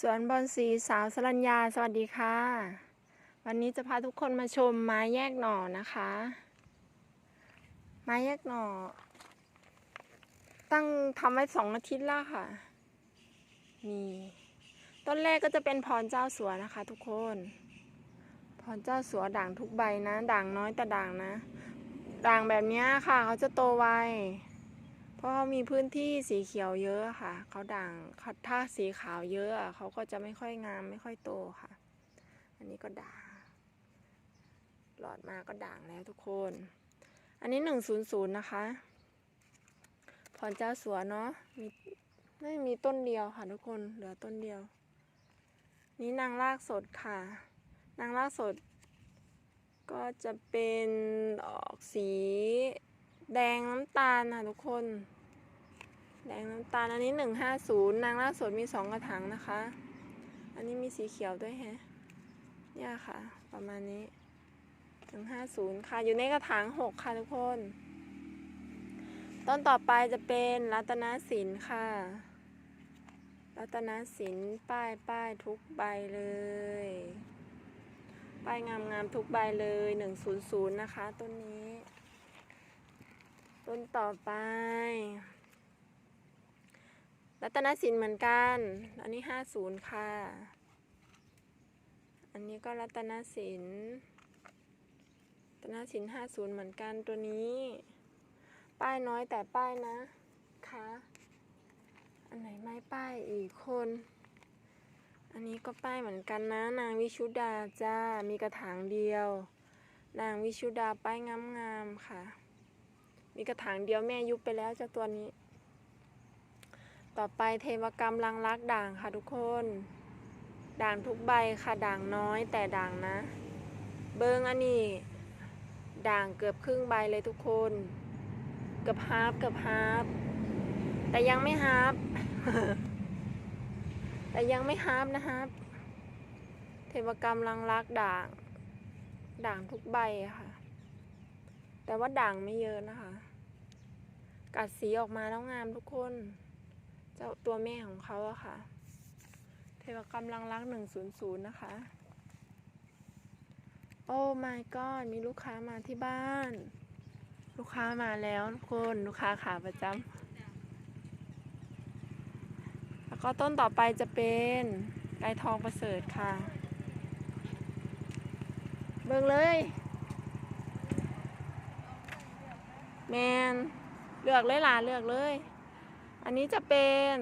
สวนบอนสีสาวสรัญญา สวัสดีค่ะ วันนี้จะพาทุกคนมาชมไม้แยกหน่อนะคะ ไม้แยกหน่อ ตั้งทำไว้สองอาทิตย์แล้วค่ะมีต้นแรกก็จะเป็นพรเจ้าสัวนะคะ ทุกคน พรเจ้าสัวด่างทุกใบนะ ด่างน้อยแต่ด่างนะ ด่างแบบนี้ค่ะ เขาจะโตไว เพราะเขามีพื้นที่สีเขียวเยอะค่ะ เขาด่างถ้าสีขาวเยอะเขาก็จะไม่ค่อยงามไม่ค่อยโตค่ะ อันนี้ก็ด่างหลอดมาก็ด่างแล้วทุกคน อันนี้หนึ่งศูนย์ศูนย์นะคะพรเจ้าสัวเนาะมีไม่มีต้นเดียวค่ะทุกคนเหลือต้นเดียว นี่นางรากสดค่ะ นางรากสด ก็จะเป็นออกสีแดงน้ำตาลนะทุกคน แดงน้ำตาลอันนี้หนึ่งห้าศูนย์นางรากสดมีสองกระถางนะคะ อันนี้มีสีเขียวด้วยแฮะเนี่ยค่ะ ประมาณนี้หนึ่งห้าศูนย์ค่ะ อยู่ในกระถางหกค่ะทุกคน ต้นต่อไปจะเป็นรัตนสินค่ะ รัตนสินป้ายป้ายทุกใบเลย ป้ายงามๆทุกใบเลยหนึ่งศูนย์ศูนย์นะคะต้นนี้ ต้นต่อไป รัตนสินเหมือนกัน อันนี้ห้าศูนย์ค่ะ อันนี้ก็รัตนสินรัตนสินห้าศูนย์เหมือนกันตัวนี้ ป้ายน้อยแต่ป้ายนะคะ อันไหนไม่ป้ายอีกคน อันนี้ก็ป้ายเหมือนกันนะ นางวิชุดาจ้า มีกระถางเดียว นางวิชุดาป้ายงามๆค่ะ มีกระถางเดียวแม่ยุบไปแล้วเจ้าตัวนี้ ต่อไปเทวกรรมลังรักด่างค่ะทุกคน ด่างทุกใบค่ะด่างน้อยแต่ด่างนะ เบิ้งอันนี้ ด่างเกือบครึ่งใบเลยทุกคน เกือบฮาร์ฟเกือบฮาร์ฟแต่ยังไม่ฮาร์ฟแต่ยังไม่ฮาร์ฟนะครับ เทวกรรมลังรักด่าง ด่างทุกใบค่ะ แต่ว่าด่างไม่เยอะนะคะ กัดสีออกมาแล้วงามทุกคน เจ้าตัวแม่ของเขาอะค่ะ เทวกรรมลังรักหนึ่งศูนย์ศูนย์นะคะ โอ้ my god มีลูกค้ามาที่บ้าน ลูกค้ามาแล้วทุกคน ลูกค้าขาประจำแล้วก็ต้นต่อไปจะเป็นไก่ทองประเสริฐค่ะ เบิ่งเลย แมนเลือกเลยล่ะเลือกเลย อันนี้จะเป็น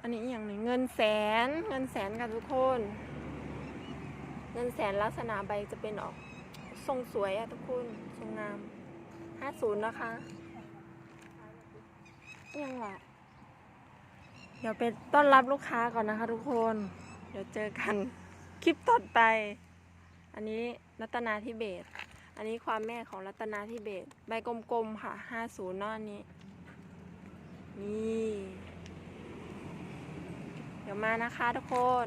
อันนี้อย่างหนึ่งเงินแสนเงินแสนค่ะทุกคน เงินแสนลักษณะใบจะเป็นออกทรงสวยอะทุกคนทรงงามห้าศูนย์นะคะ ยังวะเดี๋ยวไปต้อนรับลูกค้าก่อนนะคะทุกคน เดี๋ยวเจอกันคลิปต่อไป อันนี้รัตนาทิเบต อันนี้ความแม่ของรัตนาทิเบต ใบกลมๆค่ะห้าศูนย์นอนนี้ นี่ เดี๋ยวมานะคะทุกคน